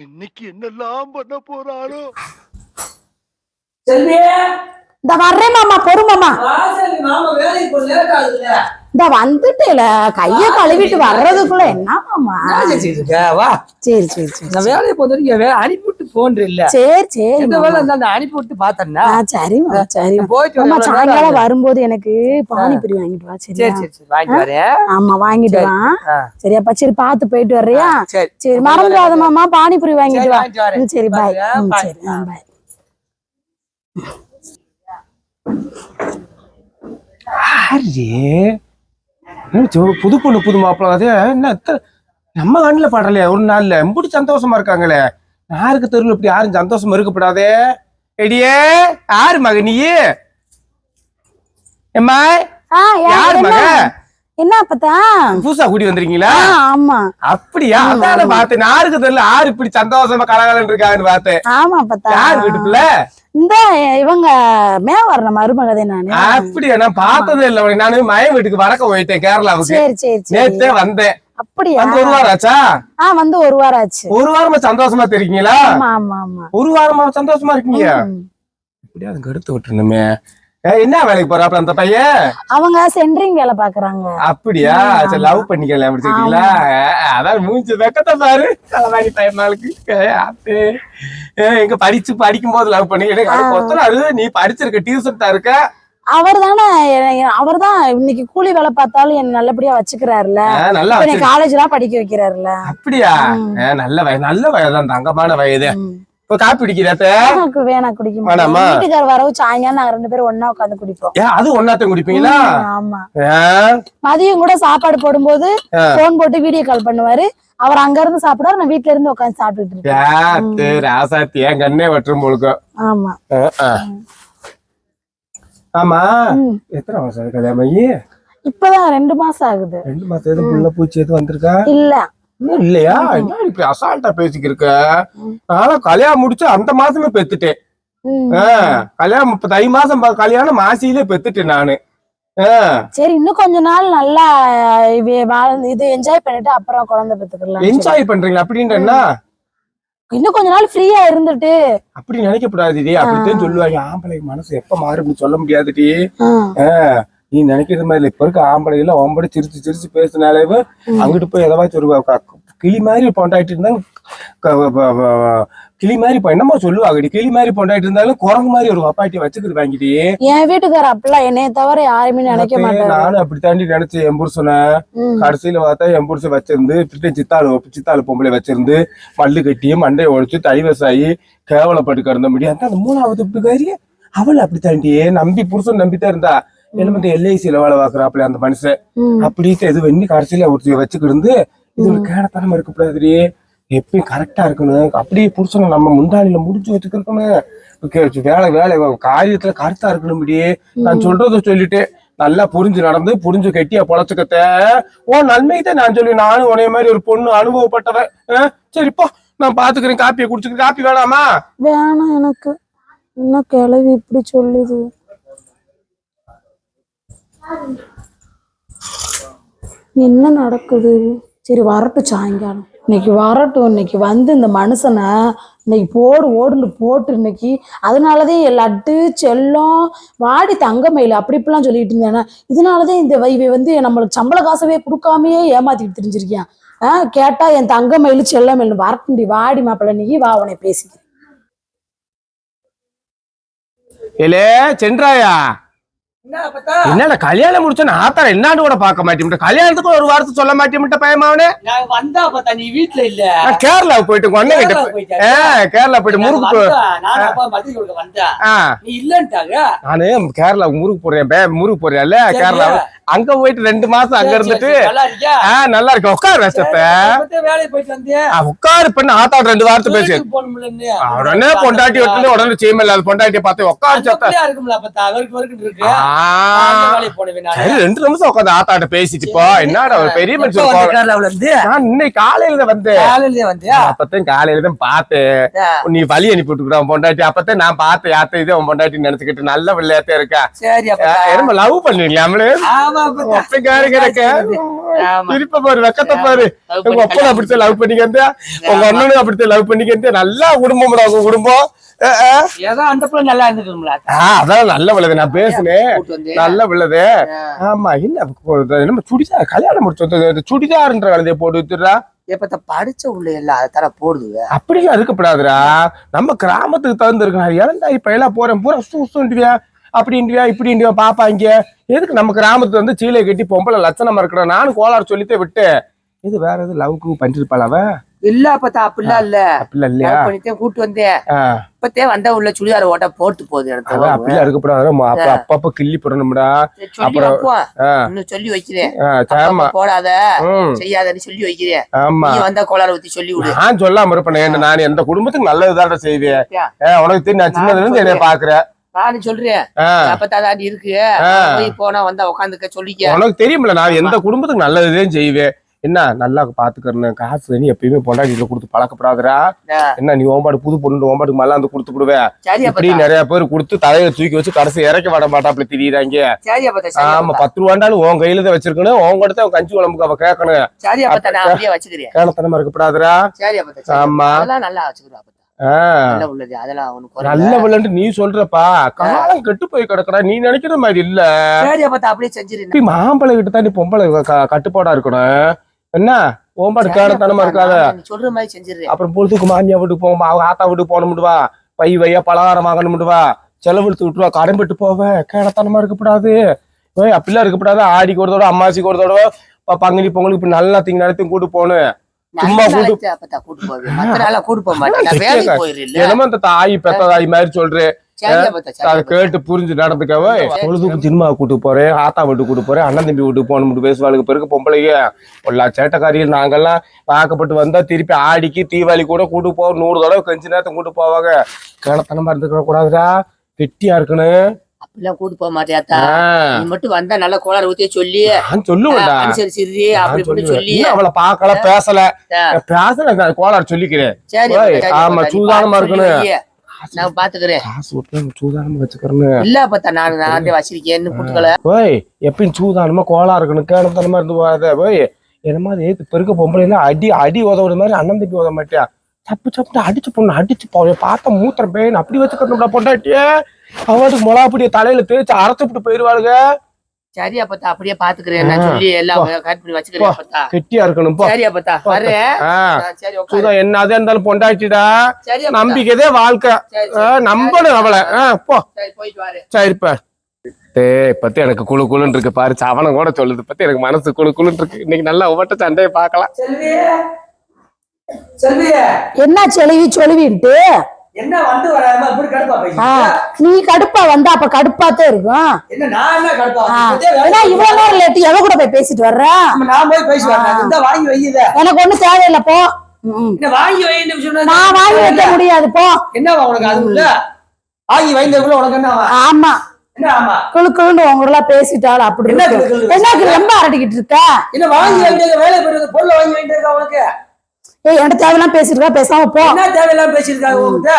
இன்னைக்கு என்னெல்லாம் பண்ண போறாரோ இந்த வர்றேன் மாமா பொறு மாமா. வா செல்வி மாமா வேலைக்கு போய் லேட் ஆகுதுல்ல. இந்த வந்துட்டேல கைய கழுவிட்டு வர்றதுக்குள்ள என்ன மாமா? சரி சரி சரி நான் வேலையை பொறுத்த வரைக்கும் வேலை அனுப்பிவிட்டு போன் இல்ல. சரி சரி அனுப்பி விட்டு. போயிட்டு சாயங்காலம்? வரும்போது எனக்கு பானிபூரி வாங்கிட்டு வா சரி சரி சரி வாங்கிட்டு வரேன். ஆமா வாங்கிட்டு. வா. சரியாப்பா சரி பார்த்து போயிட்டு வர்றியா? சரி. மறந்துடாத மாமா பானிபூரி வாங்கிட்டு வா. சரி பாய். சரி பாய் புது பொண்ணு புது மாப்பிள்ள அதே என்ன நம்ம கண்ணில் படலையே ஒரு நாள்ல. எம்புடி சந்தோஷமா இருக்காங்களே. யாருக்கு தெருவில் இப்படி யாரும் சந்தோஷமா இருக்கப்படாதே? எடியே யாரு மக நீ? எம்மா யாரு மக? என்ன அப்பத்தா? புதுசா கூடி வந்திருக்கீங்களா? ஆமா. அப்படியா? அதான பார்த்தேன். யாருக்கு தெரியல யாரு இப்படி சந்தோஷமா கலகலன்னு இருக்காங்கன்னு பார்த்தேன்? ஆமா அப்பத்தா. யார் வீட்டுக்குள்ள? இந்த இவங்க மேவரண மருமகதே நானு. அப்படியா? நான் பார்த்ததே இல்ல. நானு மயம் வீட்டுக்கு வடக்க போயிட்டேன் கேரளாவுக்கு. சரி சரி சரி. நேத்தே வந்தேன். அப்படியா? வந்து ஒரு வாரம் ஆச்சா ஆ வந்து ஒரு வாரம் ஆச்சு ஒரு வாரமா சந்தோஷமா தெரியுங்களா ஆமா ஆமா ஆமா. ஒரு வாரமா சந்தோஷமா இருக்கீங்க? விட்டுருணுமே ஏ, என்ன வேலைக்கு போறாப்ல அந்த பையன்? அவங்க சென்ட்ரிங் வேலை பாக்குறாங்க. அப்படியா? சரி. லவ் பண்ணிக்கல சொல்றீங்களா? அதான் மூஞ்சி வெக்கத்தை பாரு. தலைவாணி பையன் நாளுக்கு. எங்க படிச்சு படிக்கும் போது லவ் பண்ணி கொத்தனாரு நீ படிச்சிருக்க டியூஷன் தான் இருக்க அவர் தானே அவர் தான் இன்னைக்கு கூலி வேலை பார்த்தாலும் என்ன நல்லபடியா வச்சுக்கிறாருல்ல. ஆ, நல்லா காலேஜ் எல்லாம் படிக்க வைக்கிறாருல்ல. அப்படியா? நல்ல வயது நல்ல வயதான் தங்கமான வயது. இப்ப காப்பி எனக்கு வேணாம் குடிக்க. வேணாமா? வீட்டுக்கார வரவு சாயங்காலம் நாங்க ரெண்டு பேரும் ஒண்ணா உட்காந்து குடிப்போம். ஏன் அது ஒன்னாத்தையும் குடிப்பீங்களா? ஆமா. மதியம் கூட சாப்பாடு போடும்போது. போன் போட்டு வீடியோ கால் பண்ணுவாரு. அவர் அங்க இருந்து சாப்பிடுவாரு நான் வீட்ல இருந்து உட்காந்து சாப்பிட்டுட்டு இருக்கேன் ராசாத்தி என் கண்ணே வற்றும் ஆமா. ஆமா. எத்தனை ஆகுது கல்யாணம் ஆகி? இப்பதான் ரெண்டு மாசம் ஆகுது. ரெண்டு மாசம் எதுவும் புள்ள பூச்சி எதுவும் வந்திருக்கா? இல்ல. இல்லையா? என்ன இப்படி அசால்ட்டா பேசிக்கிருக்க? நானும் கல்யாணம் முடிச்சு அந்த மாசமே பெத்துட்டேன். கல்யாணம் இப்ப தை மாசம் கல்யாணம் மாசியிலே பெத்துட்டேன் நானு. சரி இன்னும் கொஞ்ச நாள் நல்லா இது என்ஜாய் பண்ணிட்டு அப்புறம் குழந்தை பெத்துக்கலாம் என்ஜாய் பண்றீங்களா? அப்படின்றா இன்னும் கொஞ்ச நாள் ஃப்ரீயா இருந்துட்டு. அப்படி நினைக்கப்படாதுடி அப்படித்தான் சொல்லுவாங்க. ஆம்பளைக்கு மனசு எப்ப மாறும்னு சொல்ல முடியாதுடி. நீ நினைக்கிறது மாதிரி இல்ல. இப்ப இருக்க ஆம்பளை எல்லாம் ஒம்படி சிரிச்சு சிரிச்சு பேசினாலே அங்கிட்டு போய் ஏதாச்சும் ஒரு கிளி மாதிரி பொண்டாயிட்டு இருந்தாலும் க- வ- வ- வ- கிளி மாதிரி இப்ப என்னமோ சொல்லுவாங்கடி. கிளி மாதிரி பொண்டாயிட்டு இருந்தாலும் குரங்கு மாதிரி ஒரு வப்பாட்டி வச்சுக்கிட்டு வாங்கிடி என் வீட்டுக்கார அப்படிலாம் என்னைய தவிர யாருமே நினைக்க மாட்டாரு. நானும் அப்படித்தாண்டி நினைச்சேன் என் புருஷனை. கடைசியில பார்த்தா என் புருஷன் வச்சிருந்து திருட்டு சித்தாளு சித்தாளு பொம்பளை வச்சிருந்து மல்லு கட்டி மண்டையை உடைச்சு தைவசாயி கேவலப்பட்டு கிடந்த முடியும் அந்த மூணாவது இப்படிக்காரி அவள் அப்படித்தாண்டி. நம்பி புருஷன் நம்பித்தான் இருந்தா என்ன வந்து எல்ஐசியில வேலை பார்க்கறாப்புல அந்த மனுஷன். ம். அப்படின்ட்டு இது பண்ணி கடைசியில ஒருத்தி வச்சுக்கிட்டு இருந்து இது ஒரு கேனத்தனமா இருக்கக்கூடாதுடி. எப்பயும் கரெக்டா இருக்கணும்? அப்படியே புருஷனை நம்ம முந்தாளில முடிஞ்சு வச்சுக்கணும் கே- வேலை வேலை காரியத்துல கருத்தா இருக்கணும் இப்படியே நான் சொல்றத சொல்லிட்டு நல்லா புரிஞ்சு நடந்து புரிஞ்சு கெட்டியா பொழைச்சுக்கத்த. ஓ நன்மைதான் நான் சொல்லி நானும் உனைய மாதிரி ஒரு பொண்ணு அனுபவப்பட்டவன். சரிப்பா நான் பாத்துக்கிறேன். காப்பியை குடிச்சுக்கிறேன் காப்பி வேணாமா? வேணாம் எனக்கு. என்ன கிளவி இப்படி சொல்லுது? என்ன நடக்குது? சரி வரட்டும் சாயங்காலம். இன்னைக்கு வரட்டும் இன்னைக்கு வந்து இந்த மனுஷனை இன்னைக்கு போடு ஓடுன்னு போட்டு இன்னைக்கு அதனாலதான் லட்டு செல்லம் வாடி தங்கமயில் அப்படி இப்படிலாம் சொல்லிட்டு இதனால இதனாலதான் இந்த இவ வந்து நம்மளுக்கு சம்பள காசவே கொடுக்காமையே ஏமாத்திட்டு தெரிஞ்சிருக்கியான் ஆஹ் கேட்டா என் தங்கமயில் செல்லமயில் வரட்டுண்டி வாடி மாப்பிள்ள நீ வா உன்னை பேசிக்கிறேன். ஏலே சென்றாயா? என்னடா கல்யாணம் முடிச்சா நான் ஆத்தார என்னான்னு கூட பார்க்க மாட்டேன் கல்யாணத்துக்கு ஒரு வாரத்தை சொல்ல மாட்டேன் பயமாவனே. வந்தா பார்த்தா நீ வீட்டுல இல்ல. கேரளாவுக்கு போயிட்டு உங்க கிட்ட கேரளா கேரளா போயிட்டு முறுக்கு நானு கேரளா முறுக்கு போறேன் பே முறுக்கு போறேன்ல சரி. கேரளா அங்க போயிட்டு ரெண்டு மாசம் அங்க இருந்துட்டு சரி, நல்லா இருக்கு உட்காரு ரசத்தை உட்காரு பண்ண ஆத்தாடு ரெண்டு வாரத்தை பேசு. உடனே பொண்டாட்டி விட்டு உடனே செய்யமே இல்லாத பொண்டாட்டியை பார்த்து உட்காரு ரெண்டு நிமிஷம் உட்காந்து ஆத்தாட்ட பேசிட்டு போ. என்னடா ஒரு பெரிய மனுஷன் வந்த இன்னைக்கு காலையில தான் வந்தேன். காலையிலே தான் பார்த்தேன். நீ வழி அனுப்பி விட்டுக்கிறான் பொண்டாட்டி. அப்பதான் நான் பார்த்தேன் யாத்த இது பொண்டாட்டி நினைச்சுக்கிட்டு நல்ல விளையாட்டே இருக்கா? லவ் பண்ணுவீங்களா நம்மளு. ஒப்பங்காரு கிடக்க? ஆமா. திருப்ப பாரு வெக்கத்தை பாரு. உங்க பண்ணி அப்பா அப்படித்தான் லவ் பண்ணிக்கிறதா உங்க அண்ணனும் அப்படித்தான் லவ் பண்ணிக்கிறதா நல்லா குடும்பம்டா உங்க குடும்பம். நல்லா விழுது நான் பேசுனேன். நல்ல விழுது ஆமா என்ன இப்போ நம்ம சுடிதார் கல்யாணம் முடிச்சு வந்து சுடிதார்ன்ற கலந்தைய போட்டு வித்துடுறா. எப்பத்த படிச்ச உள்ள எல்லாம் அதை தர போடுது அப்படிலாம் இருக்கப்படாதுடா. நம்ம கிராமத்துக்கு தகுந்து இருக்கணும் இறந்தாரி பயிலா போறேன் பூரா சூ சூண்டுவியா அப்படின்றியா இப்படின்றியா பாப்பா இங்க. எதுக்கு நம்ம கிராமத்துல வந்து சீலை கட்டி பொம்பளை லட்சணமா இருக்கிற? நானும் கோளாறு சொல்லித்தே விட்டு இது வேற எது லவ்க்கு பண்ணிருப்பாள் அவ? இல்ல அப்பத்தா அப்படிலாம் இல்ல. அப்படிலாம் இல்லையா? பண்ணிட்டே கூட்டு வந்தேன். இப்பத்தே வந்தா உள்ள சுடிதார் ஓட்ட போட்டு போகுது எனக்கு அப்படிலாம் இருக்கப்படாது அப்ப அப்பப்ப கிள்ளி போடணும்டா. அப்புறம், இன்னும் சொல்லி வைக்கிறேன். போடாத. செய்யாதன்னு சொல்லி வைக்கிறேன். ஆமா. வந்தா கோளாறு ஊத்தி சொல்லி விடு. நான் சொல்லாம இருப்பேன் நான் எந்த குடும்பத்துக்கு நல்லதுதான் செய்வேன்? உனக்கு தெரியும் நான் சின்னதுல இருந்து என்னைய பாக்குறேன். நானும் சொல்றேன். தாண்டி இருக்கு. போய் போனா வந்தா உட்காந்துக்க சொல்லிக்க. உனக்கு தெரியுமில்ல நான் எந்த குடும்பத்துக்கு நல்லதுதான் செய்வேன். என்ன நல்லா பாத்துக்கிறேன் காசு நீ எப்பயுமே பொண்டாட்டில கொடுத்து பழக்கப்படாதடா. ஆ. என்ன நீ ஓம்பாடு புது பொண்ணு ஓம்பாடுக்கு மல்லாம் வந்து கொடுத்து விடுவேன் அப்பத்தா. நிறைய பேர் கொடுத்து தலையில தூக்கி வச்சு கடைசி இறக்க விட மாட்டாப்ல திரியுறாங்க ஆமா. பத்து ரூபாண்டாலும் உன் கையில தான் வச்சிருக்கணும். உன் கூட தான் கஞ்சி குழம்புக்கு அவ கேட்கணும் வச்சுக்கிறேன். கேனத்தனமா சரி. ஆமா. நல்லா ஆ, நல்ல வில்லன்ட்டு நீ சொல்றப்பா. காலம் கெட்டு போய் கிடக்குறா நீ நினைக்கிற மாதிரி இல்ல. அப்படியே மாம்பழம் கிட்ட தான் பொம்பளை கட்டுப்பாடா இருக்கணும். என்ன? ஓம்பாடு கேனத்தனமா இருக்காத. சொல்ற மாதிரி செஞ்சிருக்கேன் அப்புறம் பொழுதுக்கு மாமியா வீட்டுக்கு போகும் அவங்க ஆத்தா வீட்டுக்கு போகணும்டுவா பை வையா பலகாரம் வாங்கணும்டுவா செலவெடுத்து விட்டுருவா. கடன் பெட்டு போவேன் கேனத்தனமா இருக்கக்கூடாது ஏய் அப்படிலாம் இருக்கக்கூடாது ஆடிக்கு ஒரு தடவை அம்மாசிக்கு ஒரு தடவை பங்குனி பொங்கலுக்கு இப்படி நல்லா திங்க நடத்தையும் கூட்டு போகணும். சும்மா கூட்டு- நாளா கூட்டு போக மாட்டேன். நான் வேலைக்கு என்னமோ தாய் பெத்த தாய் மாதிரி சொல்றேன் அதை. கேட்டு புரிஞ்சு நடந்துக்கவே? பொழுதுக்கு சினிமா கூட்டு போறேன் ஆத்தா வீட்டுக்கு கூட்டு போறேன் அண்ணன் தம்பி வீட்டுக்கு போகணும் பேசுவாளுக்கு பிறகு பொம்பளைங்க. எல்லா சேட்டக்காரிகள் நாங்கெல்லாம் பார்க்கப்பட்டு வந்தா திருப்பி ஆடிக்கு தீபாவளி கூட கூட்டு போவோம் நூறு தடவை கஞ்சி நேரத்தை கூட்டு போவாங்க. கேளத்தனமா இருந்துக்க கூடாதுடா கெட்டியா இருக்கணும். அப்படிலாம் கூட்டு போக மாட்டியாத்தா. நீ மட்டும் வந்தா நல்லா கோளாறு ஊத்திய சொல்லி. நான் சொல்லுவேன்டா. அனுசரிச்சிரு நான் அப்படி இப்படி சொல்லுவேன். சொல்லி. அவளை பார்க்கல பேசல. பேசல கோளாறு சொல்லிக்கிறேன். சரி சரி ஆமா, சூதானமா பார்த்து இருக்கணும். நான் பாத்துக்கிறேன். காசு விட்டு சூதானமா வச்சுக்கிறேன்னு இல்ல அப்பத்தா நான் நான் வச்சிருக்கேன்னு கூட்டுக்கல. ஓய் எப்பயும் சூதானமா கோலா இருக்கணும். கேனத்தனமா இருந்து போகாத ஓய் என்னமா அது ஏத்து பெருக்க பொம்பளைல அடி அடி உதவுற மாதிரி அண்ணன் தம்பி உதவ மாட்டியா? சப்பு சப்புன்னு அடிச்சு பொண்ணு அடிச்சு போய் பார்த்த மூத்திரம் பேன் அப்படி வச்சுக்கணும்டா பொண்டாட்டியே. அவனுக்கு மொளாப்படிய தலையில தேய்ச்சி அரைச்சுட்டு போயிருவாளுங்க சரி அப்பத்தா அப்படியே பாத்துக்கிறேன். நான். சொல்லி எல்லாம் கட் பண்ணி வச்சுக்கிறேன் கெட்டியா இருக்கணும் போ. சரி அப்பத்தா வரேன். சூதா என்னதே இருந்தாலும் பொண்டாட்டிடா. சரி அப்பத்தா. நம்பிக்கைதே வாழ்க்கை. நம்பணும் அவளை. போ. சரி போயிட்டு வரேன். சரிப்பா பத்தி எனக்கு குழு குழுன்னு இருக்கு பாரு. சவனம் கூட சொல்லுது. பத்தி எனக்கு மனசு குழு குழுன்னு இருக்கு இன்னைக்கு நல்லா ஒவ்வொட்ட சண்டையை பார்க்கலாம். செல்வி என்ன செலவி சொலுவின்ட்டு என்ன நீ கடுப்பா வந்தா அப்ப கடுப்பாத்தே இருக்கும். என்ன என்ன ஏன்னா இவ்வளவு நேரம் லேட்டு எவ கூட போய் பேசிட்டு வர்ற? நம்ம நான் போய் பேசி வரேன். இந்த வாங்கி வையுத. எனக்கு ஒண்ணும் தேவையில்லை போ. என்ன நான் வாங்கி வைக்க முடியாது போ. என்னவா உனக்கு அது இல்ல வாங்கி உனக்கு என்னவா? ஆமா. என்ன ஆமா? குழு குழுன்னு உங்களா பேசிட்டாள் அப்படி என்ன? என்ன ரொம்ப அரட்டிக்கிட்டு இருக்க? என்ன வாங்கி வேலை பொருளை வாங்கி வைந்தது உனக்கு? ஏய் என்கிட்ட தேவையெல்லாம் பேசிருக்கா? பேசாம போ. என்ன தேவையில்லாம பேசியிருக்காங்க உங்ககிட்ட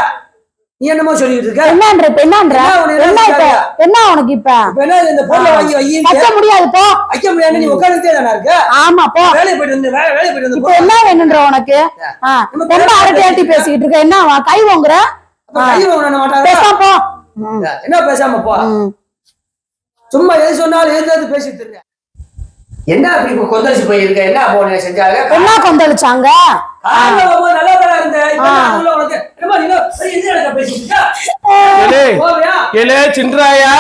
நீ என்னமோ சொல்லிட்டு இருக்க. என்னன்ற இப்ப என்னன்ற? என்ன இப்ப? என்ன உனக்கு இப்ப? என்ன இந்த பொருளை வாங்கி வையின்னு வைக்க முடியாது போ. வைக்க முடியாது நீ உட்காந்துட்டே தானே இருக்க? ஆமா போ. வேலை போயிட்டு வந்து வேலை வேலை போயிட்டு வந்து இப்ப என்ன வேணுன்ற உனக்கு? ரொம்ப அரட்டி பேசிக்கிட்டு இருக்க? என்ன கை வாங்குற கை வாங்க மாட்டாங்க பேசாம போ. என்ன பேசாம போ. சும்மா எது சொன்னாலும் எதாவது பேசிட்டு இருக்க? என்ன அப்படி இப்ப கொந்தளிச்சு போயிருக்க? என்ன போன செஞ்சாங்க? என்ன கொந்தளிச்சாங்க? என்ன சின்ராயா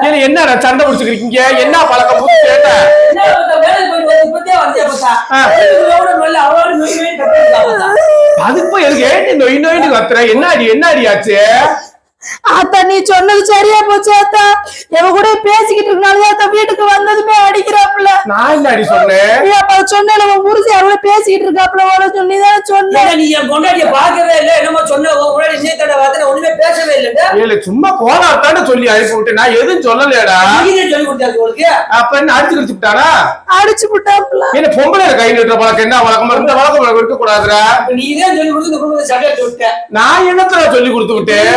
ஏலே என்னடா சண்டை பிடிச்சிருக்கீங்க என்ன பழக்கம் புது கேட்ட என்ன பார்த்தா வேலைக்கு போயிட்டு வந்து இப்பத்தே வந்தே பார்த்தா ஆ. வேலைக்கு நல்ல அவளோட நோய் நோய் கட்டிருக்கா பார்த்தா அதுக்கு போய் எனக்கு ஏண்டி நொய் நொய்னு கத்துற? என்ன அடி என்ன அடி ஆச்சு? அத்தா நீ சொன்னது சரியா போச்சு அத்தா இவ கூட பேசிக்கிட்டு இருக்கனால அத்தா வீட்டுக்கு வந்ததுமே அடிக்கிறாப்புல. நான் என்ன அடி சொன்னேன்? நீ அப்ப சொன்னேன் உன் புருஷன் அவள பேசிக்கிட்டு இருக்காப்புல அவள சொல்லி தான் சொன்னேன். என்ன நீ என் பொண்டாட்டிய பார்க்கவே இல்லை. என்னமோ சொன்ன உன் முன்னாடி இன்னைத்தோட வார்த்தை ஏலே சும்மா கோலாத்தானே சொல்லி அனுப்பி விட்டேன். நான் எதுவும் சொல்லலையடா. நீங்க சொல்லி கொடுத்தாரு உங்களுக்கு? அப்ப என்ன அடிச்சு கிடிச்சுட்டானா அடிச்சு விட்டாப்புல. என்ன பொம்பளை கை நீட்டுற பழக்கம். என்ன வழக்கம்? இந்த வழக்கம் உனக்கு இருக்க தான் சொல்லி கொடுத்து குடும்பத்தை சட்டையை விட்ட. நான் என்னத்தடா சொல்லி கொடுத்து விட்டேன்?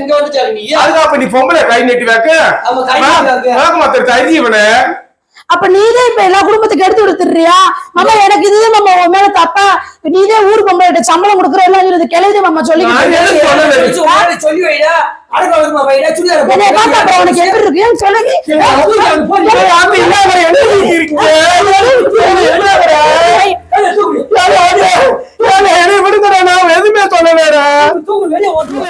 இங்க வந்துட்டாரு நீ அதுதான் அப்ப நீ பொம்பளை கை நீட்டி வைக்க ஆமா, கை நீட்டி அப்ப நீதான் இப்ப எல்லா குடும்பத்துக்கு எடுத்து கொடுத்துறியா மாமா எனக்கு இதுதான் மாமா உன் மேல தப்பா நீதே ஊர் பொம்பளை சம்பளம் கொடுக்குற எல்லாம் இது கிளவி மாமா? சொல்லி சொல்லி வைடா உனக்கு எப்படி இருக்கு சொல்லுங்க ஏய், ஆம்பி, என்ன அவரை என்ன இருக்கீங்க? என்ன அவரை? ஏய், ஆம்பி, ஏய், என்னை விடுங்கடா, நான் எதுவுமே சொல்லலடா. தூக்கு வெளிய ஓட்டு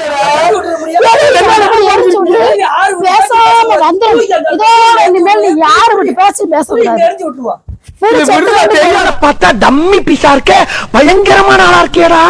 பேசாம வந்துடும் இதோட இனிமேல் நீ யாரு விட்டு பேசி பேசக்கூடாது பார்த்தா டம்மி பீஸா இருக்க பயங்கரமான ஆளா இருக்கேடா.